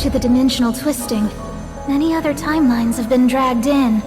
to the dimensional twisting, many other timelines have been dragged in.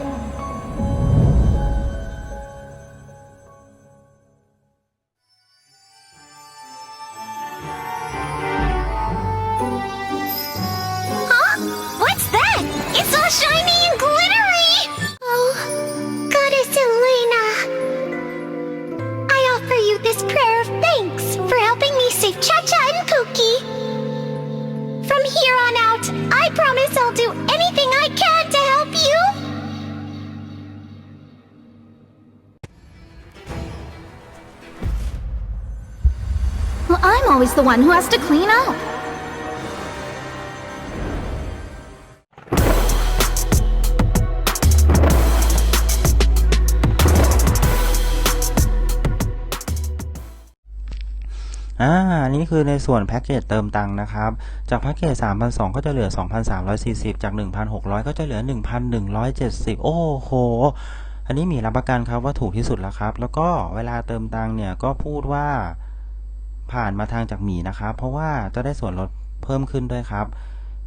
The one who has to clean up. อ่าอันนี่คือในส่วนแพ็กเกจเติมตังค์นะครับ จากแพ็กเกจ3,200ก็จะเหลือ 2,340 จาก 1,600 ก็จะเหลือ 1,170 โอ้โห อันนี้มีรับประกันครับว่าถูกที่สุดแล้วครับ แล้วก็เวลาเติมตังค์เนี่ยก็พูดว่า ผ่านมาทางจากหมีนะครับ เพราะว่าจะได้ส่วนลดเพิ่มขึ้นด้วยครับ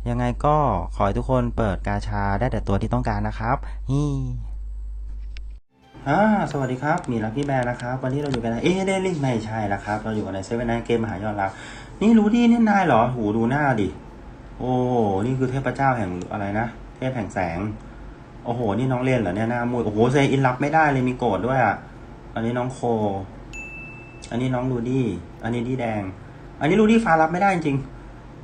ยังไงก็ขอให้ทุกคนเปิดกาชาได้แต่ตัวที่ต้องการนะครับนี่อ่าสวัสดีครับมีลักกี้แบร์นะครับ วันนี้เราอยู่กันในเอ๊ะได้ลิงไม่ใช่ละครับ เราอยู่กันในเซเว่นไนเกมมหายอดรักนี่รู้ดีนี่นายเหรอหูดูหน้าดิโอ้นี่คือเทพเจ้าแห่งอะไรนะเทพแห่งแสง โอ้โห นี่น้องเล่นเหรอเนี่ยหน้ามุยโอ้โหเซอินรับไม่ได้เลยมีโกรธด้วยอะอันนี้น้องโค อันนี้น้องลูดี้ อันนี้ดีแดง อันนี้ลูดี้ฟ้ารับไม่ได้จริง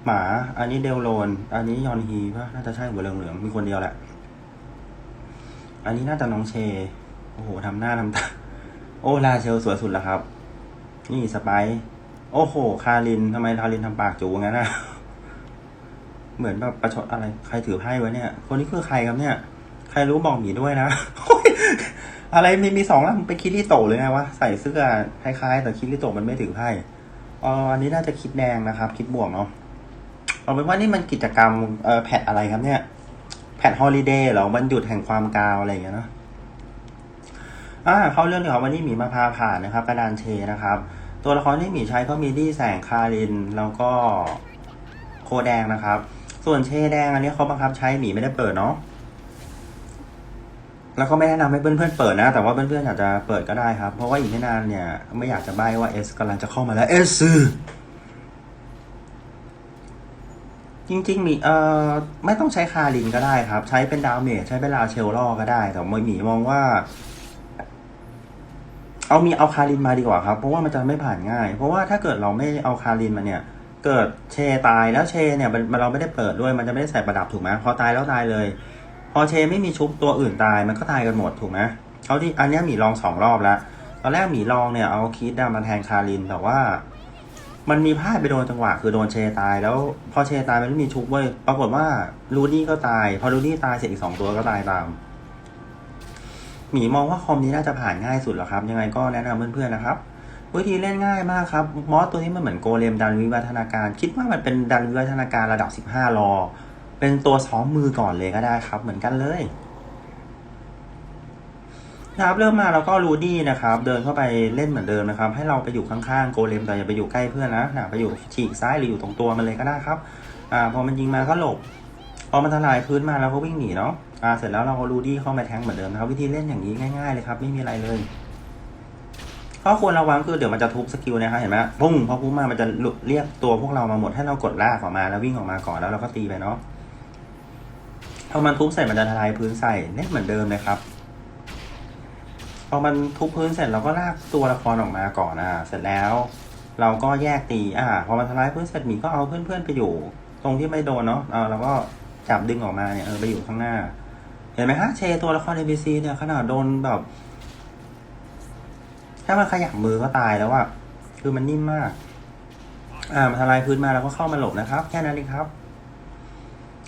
หมา อันนี้เดลโลน อันนี้ยอนฮีป่ะ น่าจะใช่หัวเหลืองๆ มีคนเดียวแหละ อันนี้น่าจะน้องเช โอ้โหทำหน้าทำตา โอ้ลาเชลสวยสุดแล้วครับ นี่สไปโอ้โห คารินทำไมคารินทำปากจูงั้นนะเหมือนแบบประชดอะไร ใครถือไพ่ไว้เนี่ย คนนี้คือใครครับเนี่ย ใครรู้บอกหมีด้วยนะ อะไรมีมีสองแล้วมันเป็นคิริโตะเลยไงวะใส่เสื้อคล้ายๆ แต่คิริโตะมันไม่ถือไพ่อ๋ออันนี้น่าจะคิดแดงนะครับ คิดบวกเนาะเอาเป็นว่านี่มันกิจกรรมเอ่อแพทอะไรครับเนี่ย แพทฮอลิเดย์หรอวันหยุดแห่งความกาวอะไรอย่างเงี้ยเนาะอ่าเข้าเรื่องดีกว่าวันนี้หมีมาพาผ่านนะครับกระดานเชนะครับ ตัวละครที่หมีใช้ก็มีดี้แสงคาริน แล้วก็โคแดงนะครับ ส่วนเชแดงอันนี้เขาบังคับใช้หมีไม่ได้เปิดเนาะ แล้วก็ไม่แนะนำให้เพื่อนๆเปิดนะ แต่ว่าเพื่อนๆอาจจะเปิดก็ได้ครับ เพราะว่าอีกไม่นานเนี่ย ไม่อยากจะใบ้ว่าเอสกำลังจะเข้ามาแล้วเอสจริงๆมีเอ่อไม่ต้องใช้คารินก็ได้ครับ ใช้เป็นดาวเมจใช้เป็นลาเชลล่อก็ได้ แต่มหมีมองว่า เอามีเอาคารินมาดีกว่าครับ เพราะว่ามันจะไม่ผ่านง่าย เพราะว่าถ้าเกิดเราไม่เอาคารินมาเนี่ย เกิดเชตายแล้วเชเนี่ยมันเราไม่ได้เปิดด้วยมันจะไม่ได้ใส่ประดับถูกไหมพอตายแล้วตายเลย พอเชไม่มีชุบตัวอื่นตายมันก็ตายกันหมดถูกไหมเขาที่อันนี้หมีลองสองรอบแล้วตอนแรกหมีลองเนี่ยเอาคีดดามาแทนคารินแต่ว่า มันมีพลาดไปโดนจังหวะคือโดนเชตาย แล้วพอเชตายมันไม่มีชุบเว้ยปรากฏว่าลูดี้ก็ตาย พอลูดี้ตายเสร็จอีกสองตัวก็ตายตามหมีมองว่าคอมนี้น่าจะผ่านง่ายสุดแล้วครับ ยังไงก็แนะนำเพื่อนๆนะครับ วิธีเล่นง่ายมากครับมอสตัวนี้มันเหมือนโกเลมดันวิวัฒนาการ คิดว่ามันเป็นดันวิวัฒนาการระดับ 15รอ เป็นตัวซ้อมมือก่อนเลยก็ได้ครับ เหมือนกันเลยนะครับเริ่มมาเราก็รูดี้นะครับ เดินเข้าไปเล่นเหมือนเดิมนะครับ ให้เราไปอยู่ข้างๆโกเลมแต่อย่าไปอยู่ใกล้เพื่อนนะนะไปอยู่ฉีกซ้ายหรืออยู่ตรงตัวมันเลยก็ได้ครับ อ่า พอมันยิงมาก็หลบพอมันทลายพื้นมาเราก็วิ่งหนีเนาะอ่าเสร็จแล้วเราก็รูดี้เข้ามาแทงเหมือนเดิมนะครับ วิธีเล่นอย่างนี้ง่ายๆเลยครับ ไม่มีอะไรเลยข้อควรระวังคือเดี๋ยวมันจะทุบสกิลนะครับเห็นไหมปุ้งพอปุ๊บมามันจะเรียกตัวพวกเรามาหมดให้เรากดลากออกมาแล้ววิ่งออกมาก่อนแล้วเราก็ตีไปเนาะ พอมันทุบเสร็จมันจะทลายพื้นใส่เล่นเหมือนเดิมเลยครับพอมันทุบพื้นเสร็จเราก็ลากตัวละครออกมาก่อนอ่าเสร็จแล้ว เราก็แยกตีอ่าพอมันทลายพื้นเสร็จหมีก็เอาเพื่อนๆไปอยู่ ตรงที่ไม่โดนเนาะอ่าเราก็จับดึงออกมาเนี่ยเออไปอยู่ข้างหน้า เห็นไหมฮะเชตัวละคร NPC เนี่ยขนาดโดนแบบถ้ามันขยับมือก็ตายแล้วอะคือมันนิ่มมาก อ่ามันทลายพื้นมาแล้วก็เข้ามาหลบนะครับ แค่นั้นเองครับ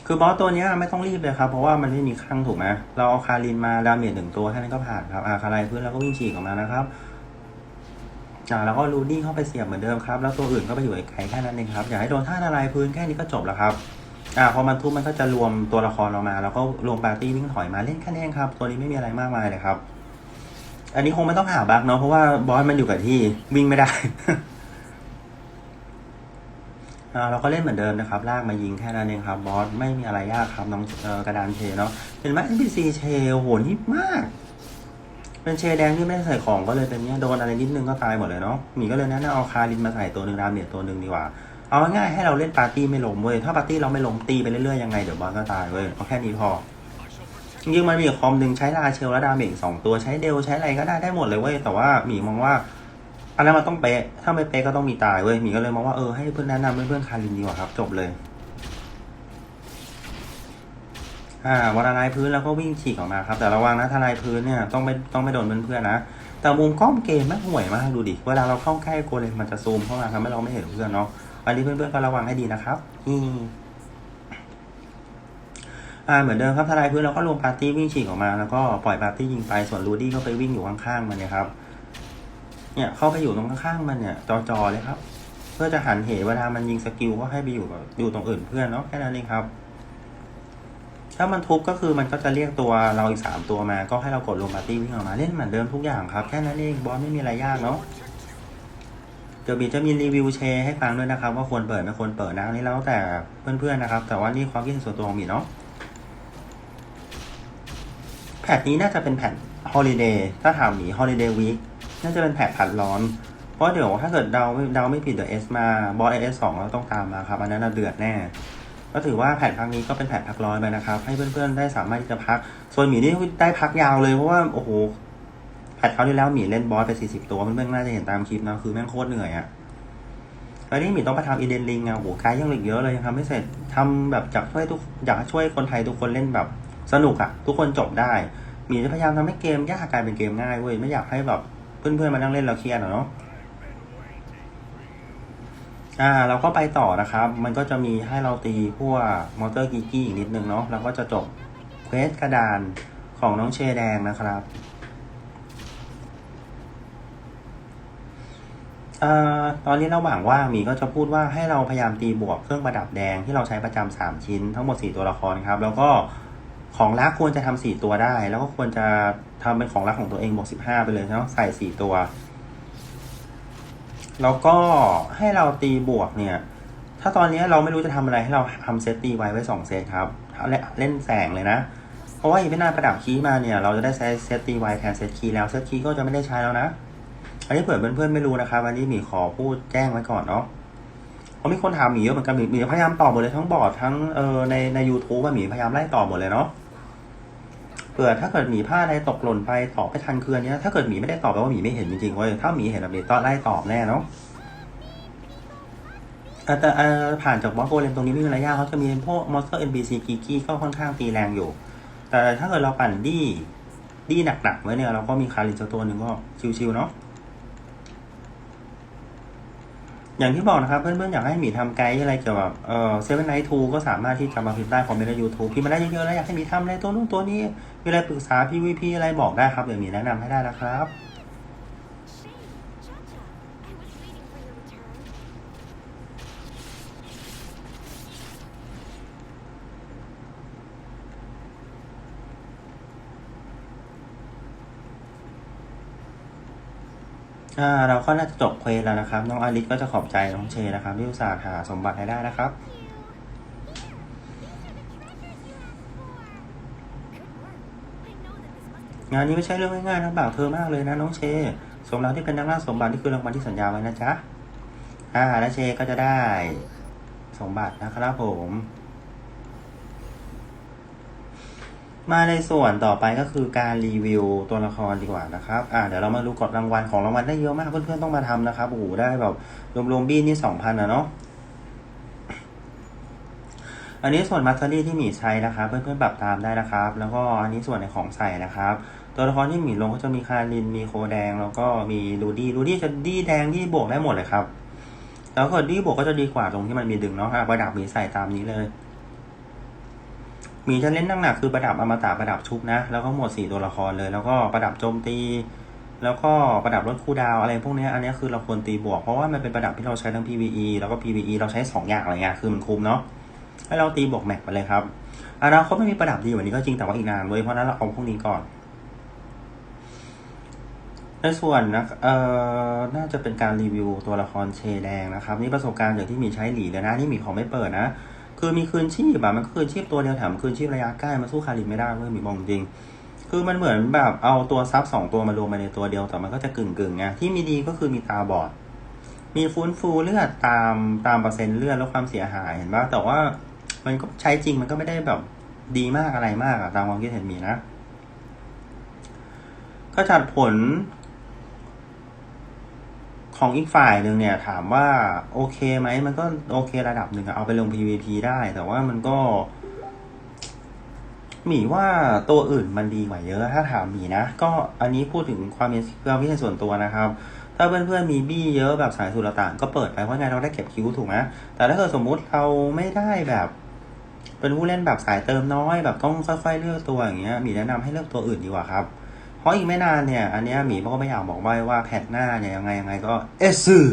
คือบอสตัวนี้ไม่ต้องรีบเลยครับ เพราะว่ามันไม่มีครั้งถูกไหมเราเอาคารินมาดาเมจหนึ่งตัวแค่นั้นก็ผ่านครับอาคาลายพื้นแล้วก็วิ่งฉีกออกมานะครับอ่าแล้วก็รูดี้เข้าไปเสียบเหมือนเดิมครับ แล้วตัวอื่นก็ไปอยู่ไกลแค่นั้นเองครับอย่าให้โดนท่าละลายพื้นแค่นี้ก็จบแล้วครับอ่าพอมันทุบมันก็จะรวมตัวละครเรามา แล้วก็รวมปาร์ตี้วิ่งถอยมาเล่นแค่นี้เองครับ ตัวนี้ไม่มีอะไรมากมายเลยครับ อันนี้คงไม่ต้องหาบั๊กเนาะเพราะว่าบอสมันอยู่กับที่วิ่งไม่ได้ เราก็เล่นเหมือนเดิมนะครับ ลากมายิงแค่นั้นเองครับ บอสไม่มีอะไรยากครับน้องกระดานเชเนาะเห็นไหม NPC เชโอ้โหนิดมาก เป็นเชแดงที่ไม่ได้ใส่ของก็เลยเป็นเนี้ยโดนอะไรนิดนึงก็ตายหมดเลยเนาะหมีก็เลยแนะนำเอาคารินมาใส่ตัวหนึ่งดามเมจตัวหนึ่งดีกว่าเอาง่ายให้เราเล่นปาร์ตี้ไม่ล้มเว้ยถ้าปาร์ตี้เราไม่ล้มตีไปเรื่อยๆยังไงเดี๋ยวบอสก็ตายเว้ยเอาแค่นี้พอจริงๆมันมีคอมหนึ่งใช้ลาเชลและดาเมจอีกสองตัวใช้เดลใช้อะไรก็ได้ได้หมดเลยเว้ยแต่ว่าหมีมองว่า อันนั้นมันต้องเป๊ะ ถ้าไม่เป๊ะก็ต้องมีตายเว้ย มีก็เลยมองว่าเออให้เพื่อนแนะนำเพื่อนๆคารินดีกว่าครับ จบเลย อ่าวันละลายพื้นแล้วก็วิ่งฉีกออกมาครับ แต่ระวังนะทลายพื้นเนี่ยต้องไม่ต้องไม่โดนเพื่อนๆนะ แต่มุมกล้องเกมมันห่วยมากดูดิ เวลาเราเข้าใกล้โกเลมมันจะซูมเข้ามาทำให้เราไม่เห็นเพื่อนเนาะ อันนี้เพื่อนๆก็ระวังให้ดีนะครับนี่อ่าเหมือนเดิมครับทลายพื้นเราก็รวมปาร์ตี้วิ่งฉีกออกมาแล้วก็ปล่อยปาร์ตี้ยิงไปส่วนรูดี้ก็ไปวิ่งอยู่ข้างๆมันเนี่ยครับ เนี่ยเข้าไปอยู่ตรงข้างๆมันเนี่ยจอๆเลยครับ เพื่อจะหันเหเวลามันยิงสกิลก็ให้ไปอยู่กับอยู่ตรงอื่นเพื่อนเนาะแค่นั้นเองครับ ถ้ามันทุบก็คือมันก็จะเรียกตัวเราอีกสามตัวมา ก็ให้เรากดลงปาร์ตี้วิ่งออกมาเล่นเหมือนเดิมทุกอย่างครับแค่นั้นเองบอสไม่มีอะไรยากเนาะเดี๋ยวบีจะมีรีวิวแชร์ให้ฟังด้วยนะครับ ว่าควรเปิดไม่ควรเปิดนะอันนี่แล้วแต่เพื่อนๆนะครับ แต่ว่านี่ความคิดเห็นส่วนตัวของบีเนาะแพทนี้น่าจะเป็นแพทฮอลิเดย์ถ้าถามหมีฮอลิเดย์วีค น่าจะเป็นแพทผัดร้อน เพราะเดี๋ยวถ้าเกิดเดาไม่เดาไม่ผิดเดี๋ยวเอสมาบอสเอสสองเราต้องตามมาครับ อันนั้นเราเดือดแน่ ก็ถือว่าแผนครั้งนี้ก็เป็นแผนพักร้อนไปนะครับ ให้เพื่อนๆได้สามารถที่จะพัก ส่วนหมีนี่ได้พักยาวเลยเพราะว่าโอ้โหแผนคราที่แล้วหมีเล่นบอสไปสี่สิบตัวเพื่อนๆน่าจะเห็นตามคลิปนะคือแม่งโคตรเหนื่อยอะแล้วนี่หมีต้องไปทำอีเดนลิงอะโอ้โหกายยังเหลือเยอะเลยยังทำไม่เสร็จทำแบบอยากช่วยทุกอยากช่วยคนไทยทุกคนเล่นแบบสนุกอะทุกคนจบได้หมีจะพยายามทำให้เกมยากกลายเป็นเกมง่ายเว้ยไม่อยากให้แบบ เพื่อนๆมานั่งเล่นแล้วเครียดอเนาะอ่าเราก็ไปต่อนะครับ มันก็จะมีให้เราตีพวกมอเตอร์กิกกี้อีกนิดนึงเนาะแล้วก็จะจบเควสกระดานของน้องเชแดงนะครับอ่าตอนนี้ระหว่างว่างมีก็จะพูดว่าให้เราพยายามตีบวกเครื่องประดับแดงที่เราใช้ประจำสามชิ้นทั้งหมดสี่ตัวละครครับ แล้วก็ ของรักควรจะทำสี่ตัวได้ แล้วก็ควรจะทำเป็นของรักของตัวเองบวกสิบห้าไปเลยเนาะใส่สี่ตัว แล้วก็ให้เราตีบวกเนี่ย ถ้าตอนนี้เราไม่รู้จะทำอะไรให้เราทำเซตตีไว้ไว้สองเซตครับเล่นเล่นแสงเลยนะเพราะว่าอีกไม่นานประดับคีย์มาเนี่ย เราจะได้เซตตีไวแทนเซตคีย์แล้วเซตคีย์ก็จะไม่ได้ใช้แล้วนะอันนี้เผื่อเพื่อนๆไม่รู้นะครับวันนี้หมีขอพูดแจ้งไว้ก่อนเนาะเพราะมีคนถามหมีเยอะเหมือนกันหมีหมีพยายามตอบหมดเลยทั้งบอร์ดทั้งเออในในยูทูบว่าหมีพยายามไล่ตอบหมดเลยเนาะ เผื่อถ้าเกิดหมีผ้าอะไรตกหล่นไปตอบไม่ทันคืนนี้ถ้าเกิดหมีไม่ได้ตอบแปลว่าหมีไม่เห็นจริงๆเว้ยถ้าหมีเห็นแบบนี้ต้องไล่ตอบแน่เนาะแต่เออผ่านจากบอสโกเลมตรงนี้ไม่มีอะยะเขาจะมีพวกมอนสเตอร์ NPC กีกี้ก็ค่อนข้างตีแรงอยู่ แต่ถ้าเกิดเราปั่นดี้ ดี้หนักๆไว้เนี่ยเราก็มีคารินสักตัวหนึ่งก็ชิวๆเนาะ อย่างที่บอกนะครับ เพื่อนๆ อยากให้หมีทำไกด์อะไรเกี่ยวกับเอ่อเซเว่นไนท์ทูก็สามารถที่จะมาพิมพ์ได้คอมเมนต์ในยูทูบพิมพ์มาได้เยอะๆแล้วอยากให้หมีทำอะไรตัวนู้นตัวนี้มีอะไรปรึกษาพี่วีพีอะไรบอกได้ครับเดี๋ยวหมีแนะนำให้ได้นะครับ เราก็น่าจะจบเควสแล้วนะครับ น้องอาริสก็จะขอบใจน้องเชนะครับที่อุตส่าห์หาสมบัติให้ได้นะครับงานนี้ไม่ใช่เรื่องง่ายๆนะบ่าวเธอมากเลยนะน้องเช สมแล้วที่เป็นนักล่าสมบัติที่คือรางวัลที่สัญญาไว้นะจ๊ะอ่าแล้วเชก็จะได้ สมบัตินะครับผม มาในส่วนต่อไปก็คือการรีวิวตัวละครดีกว่านะครับ อ่าเดี๋ยวเรามาดูกฎรางวัลของรางวัลได้เยอะมากเพื่อนๆต้องมาทำนะครับ โอ้โหได้แบบรวมๆบี้นี่สองพันอะเนาะ อันนี้ส่วนมัตเตอรี่ที่หมีใช้นะครับ เพื่อนๆปรับตามได้นะครับ แล้วก็อันนี้ส่วนในของใส่นะครับ ตัวละครที่หมีลงก็จะมีคาริน มีโคแดง แล้วก็มีลูดี้ลูดี้จะดี้แดงดี้บวกได้หมดเลยครับ แล้วก็ดี้บวกก็จะดีกว่าตรงที่มันมีดึงเนาะอะประดับหมีใส่ตามนี้เลย มีจะเล่นหนักๆคือประดับอมตะประดับชุบนะ แล้วก็หมดสี่ตัวละครเลย แล้วก็ประดับโจมตี แล้วก็ประดับลดคูดาวอะไรพวกนี้อันนี้คือเราควรตีบวก เพราะว่ามันเป็นประดับที่เราใช้ทั้ง PVE แล้วก็ PVE เราใช้สองอย่างอะไรเงี้ยคือมันคุ้มเนาะให้เราตีบวกแม็กไปเลยครับอนาคตไม่มีประดับดีกว่านี้ก็จริงแต่ว่าอีกนานเลยเพราะนั้นเราเอาพวกนี้ก่อนในส่วนนะเอ่อน่าจะเป็นการรีวิวตัวละครเชแดงนะครับ นี่ประสบการณ์จากที่มีใช้หลีเลยนะนี่มีของไม่เปิดนะ คือมีคืนชีพอะมันก็คืนชีพตัวเดียวแถมคืนชีพระยะใกล้มันสู้คารินไม่ได้เว้ยมีมองจริง คือมันเหมือนแบบเอาตัวซับสองตัวมารวมมาในตัวเดียวแต่มันก็จะกึ่งกึ่งๆไงที่มีดีก็คือมีตาบอด มีฟื้นฟูเลือดตามตามเปอร์เซ็นต์เลือดแล้วความเสียหายเห็นปะแต่ว่ามันก็ใช้จริงมันก็ไม่ได้แบบดีมากอะไรมากอะตามความคิดเห็นมีนะก็จัดผล ของอีกฝ่ายหนึ่งเนี่ยถามว่าโอเคไหมมันก็โอเคระดับหนึ่งเอาไปลง PVP ได้ แต่ว่ามันก็หมีว่าตัวอื่นมันดีกว่าเยอะถ้าถามหมีนะ ก็อันนี้พูดถึงความมีความคิดเห็นส่วนตัวนะครับ ถ้าเพื่อนๆมีบี้เยอะแบบสายสุรต่างก็เปิดไปเพราะไงเราได้เก็บคิวถูกไหมแต่ถ้าเกิดสมมุติเราไม่ได้แบบ เป็นผู้เล่นแบบสายเติมน้อยแบบต้องค่อยๆเลือกตัวอย่างเงี้ยหมีแนะนำให้เลือกตัวอื่นดีกว่าครับ เพราะอีกไม่นานเนี่ย อันเนี้ยหมีก็ไม่อยากบอกไว้ว่าแพทหน้าเนี่ยยังไงยังไงก็เอสซอ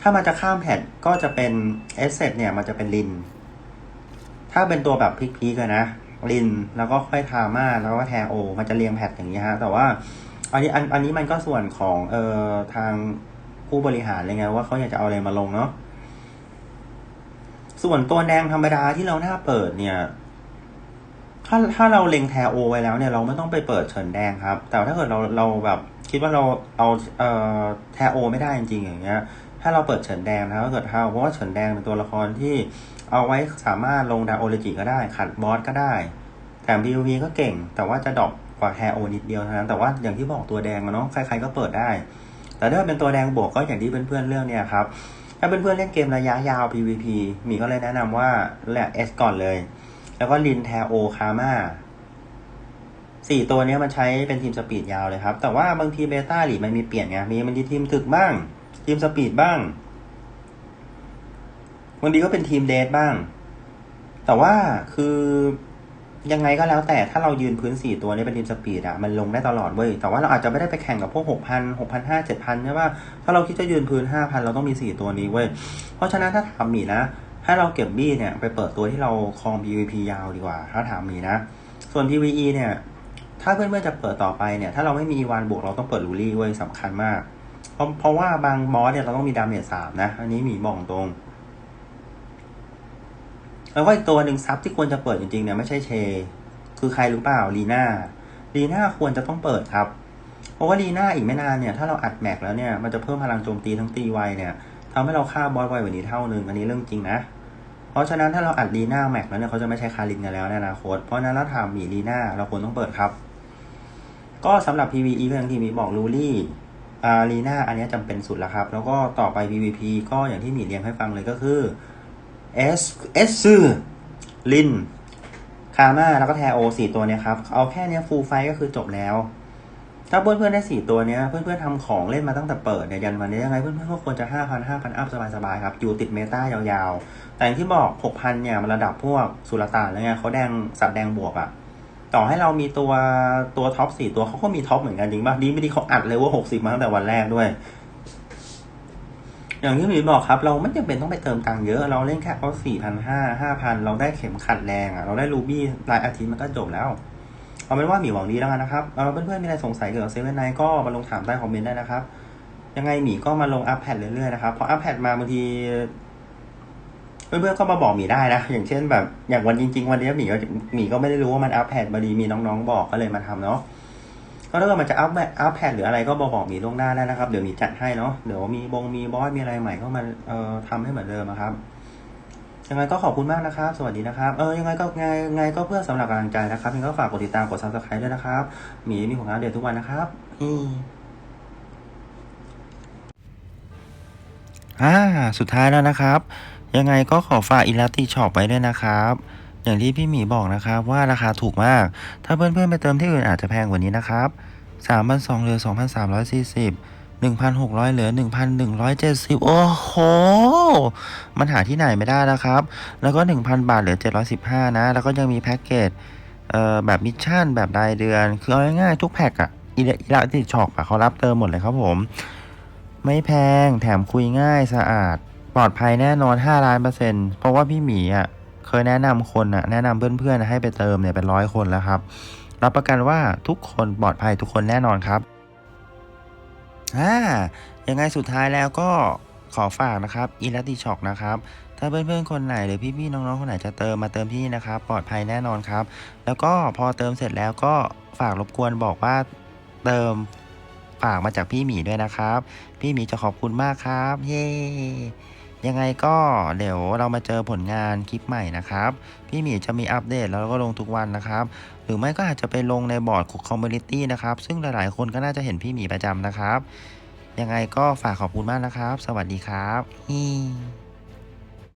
ถ้ามันจะข้ามแพทก็จะเป็นเอสเซเนี่ยมันจะเป็นลิน ถ้าเป็นตัวแบบพลิกๆกันนะลินแล้วก็ค่อยทาม่าแล้วก็แทโอ มันจะเรียงแพทอย่างนี้ฮะ แต่ว่าอันนี้อันอันนี้มันก็ส่วนของเอ่อทางผู้บริหารเลยไงว่าเขาอยากจะเอาอะไรมาลงเนาะส่วนตัวแดงธรรมดาที่เราหน้าเปิดเนี่ย ถ้าถ้าเราเล็งแทโอไว้แล้วเนี่ยเราไม่ต้องไปเปิดเฉินแดงครับ แต่ถ้าเกิดเราเราแบบคิดว่าเราเอาเอ่อแทโอไม่ได้จริงๆอย่างเงี้ย ถ้าเราเปิดเฉินแดงนะถ้าเกิดเท่าเพราะว่าเฉินแดงเป็นตัวละครที่เอาไว้สามารถลงดาโอเลจิก็ได้ ขัดบอสก็ได้แถม PVP ก็เก่ง แต่ว่าจะดรอปกว่าแทโอนิดเดียวเท่านั้นแต่ว่าอย่างที่บอกตัวแดงเนาะใครๆก็เปิดได้ แต่ถ้าเป็นตัวแดงบวกก็อย่างที่เพื่อนๆเรื่องเนี่ยครับถ้าเพื่อนๆเล่นเกมระยะยาว PVP มีก็เลยแนะนำว่าแหละเอสก่อนเลย แล้วก็ลินแทโอคามาสี่ตัวนี้มันใช้เป็นทีมสปีดยาวเลยครับ แต่ว่าบางทีเบต้าหลีมันมีเปลี่ยนไงมีมันมีทีมถึกบ้าง ทีมสปีดบ้างบางทีก็เป็นทีมเดทบ้าง แต่ว่าคือยังไงก็แล้วแต่ถ้าเรายืนพื้นสี่ตัวนี้เป็นทีมสปีดอะมันลงได้ตลอดเว้ยแต่ว่าเราอาจจะไม่ได้ไปแข่งกับพวกหกพันหกพันห้าเจ็ดพันใช่ป่ะถ้าเราคิดจะยืนพื้นห้าพันเราต้องมีสี่ตัวนี้เว้ยเพราะฉะนั้นถ้าถามหมีนะ ให้เราเก็บบี้เนี่ยไปเปิดตัวที่เราครอง PVP ยาวดีกว่า ถ้าถามมีนะ ส่วน PVE เนี่ย ถ้าเพื่อนๆจะเปิดต่อไปเนี่ย ถ้าเราไม่มีวานบวกเราต้องเปิดลูรี่เว้ยสำคัญมาก เพราะเพราะว่าบางบอสเนี่ยเราต้องมีดาเมจสามนะ อันนี้หมีบอกตรง แล้วก็อีกตัวหนึ่งซับที่ควรจะเปิดจริงๆเนี่ยไม่ใช่เช คือใครรู้เปล่าลีน่าลีน่าควรจะต้องเปิดครับ เพราะว่าลีน่าอีกไม่นานเนี่ยถ้าเราอัดแม็กแล้วเนี่ยมันจะเพิ่มพลังโจมตีทั้งตีไวเนี่ยทำให้เราฆ่าบอสไวกว่านี้เท่านึงอันนี้เรื่องจริงนะ เพราะฉะนั้นถ้าเราอัดลีน่าแม็กแล้วเนี่ยเขาจะไม่ใช้คารินกันแล้วในอนาคต เพราะนั้นเราถามหมีลีน่าเราควรต้องเปิดครับ ก็สำหรับ PVE ก็อย่างที่หมีบอกลูรี่อารีนาอันนี้จำเป็นสุดแล้วครับ แล้วก็ต่อไป PVP ก็อย่างที่หมีเรียงให้ฟังเลยก็คือ S S ซลินคาร์มาแล้วก็แทโอสี่ตัวเนี้ยครับ เอาแค่เนี้ยฟูลไฟก็คือจบแล้ว ถ้าเพื่อนๆได้สี่ตัวเนี้ยเพื่อนๆทำของเล่นมาตั้งแต่เปิดเนี่ยยันวันนี้ยังไงเพื่อนๆก็ควรจะห้าพันห้าพันอัพสบายๆครับอยู่ติดเมตายาวๆ แต่อย่างที่บอกหกพันเนี่ยมันระดับพวกสุลต่านแล้วไงเขาแดงสัตว์แดงบวกอะต่อให้เรามีตัวตัวท็อปสี่ตัวเขาก็มีท็อปเหมือนกันจริงป่ะดีไม่ดีเขาอัดเลยว่าหกสิบมาตั้งแต่วันแรกด้วย อย่างที่หมีบอกครับ เราไม่จำเป็นต้องไปเติมตังค์เยอะ เราเล่นแค่เอาสี่พันห้าห้าพันเราได้เข็มขัดแรงอะเราได้รูบี้รายอาทิตย์มันก็จบแล้ว เอาเป็นว่าหมีหวังดีแล้วกันนะครับเออเพื่อนๆมีอะไรสงสัยเกี่ยวกับเซเว่นไนก็มาลงถามใต้คอมเมนต์ได้นะครับ ยังไงหมีก็มาลงอัพแพดเรื่อยๆนะครับพออัพแพดมาบางทีเพื่อนๆก็มาบอกหมีได้นะ อย่างเช่นแบบอย่างวันจริง ๆ วันนี้หมีก็หมีก็ไม่ได้รู้ว่ามันอัพแพดมาดีมีน้องๆบอกก็เลยมาทำเนาะก็ถ้าเกิดมันจะอัพแบบอัพแพดหรืออะไรก็บอกบอกหมีล่วงหน้าได้นะครับ เดี๋ยวหมีจัดให้เนาะเดี๋ยวมีบงมีบอสมีอะไรใหม่เข้ามาเอ่อทำให้เหมือนเดิมอะครับ ยังไงก็ขอบคุณมากนะครับ สวัสดีนะครับ เออ ยังไงก็ไงไงก็เพื่อสำหรับกำลังใจนะครับยังไงก็ฝากกดติดตาม กดซับสไครต์ด้วยนะครับหมีมีผลงานเดือนทุกวันนะครับ อืมอ่า สุดท้ายแล้วนะครับ ยังไงก็ขอฝากอิลาติช็อปไว้ด้วยนะครับอย่างที่พี่หมีบอกนะครับว่าราคาถูกมาก ถ้าเพื่อนๆไปเติมที่อื่นอาจจะแพงกว่านี้นะครับ3,200เหลือ2,340 1,600 เหลือ 1,170 โอ้โห มันหาที่ไหนไม่ได้แล้วครับ แล้วก็ 1,000 บาทเหลือ 715 นะ แล้วก็ยังมีแพ็กเกจเอ่อแบบมิชชั่นแบบรายเดือน คือเอาง่ายๆทุกแพ็กอะอิลาติช็อปอะเขารับเติมหมดเลยครับผม ไม่แพงแถมคุยง่ายสะอาด ปลอดภัยแน่นอน 5 ล้านเปอร์เซ็นต์เพราะว่าพี่หมีอะเคยแนะนำคนอะแนะนำเพื่อนๆให้ไปเติมเนี่ยเป็นร้อยคนแล้วครับรับประกันว่าทุกคนปลอดภัยทุกคนแน่นอนครับ อ่ายังไงสุดท้ายแล้วก็ขอฝากนะครับอีลัติช็อกนะครับถ้าเพื่อนๆคนไหนหรือพี่ๆน้องๆคนไหนจะเติมมาเติมที่นี่นะครับ ปลอดภัยแน่นอนครับ แล้วก็พอเติมเสร็จแล้วก็ฝากรบกวนบอกว่าเติมฝากมาจากพี่หมีด้วยนะครับ พี่หมีจะขอบคุณมากครับ เย้ ยังไงก็เดี๋ยวเรามาเจอผลงานคลิปใหม่นะครับ พี่หมีจะมีอัปเดตแล้วก็ลงทุกวันนะครับ หรือไม่ก็อาจจะไปลงในบอร์ดของคอมมูนิตี้นะครับ ซึ่งหลายๆคนก็น่าจะเห็นพี่หมีประจำนะครับ ยังไงก็ฝากขอบคุณมากนะครับ สวัสดีครับฮี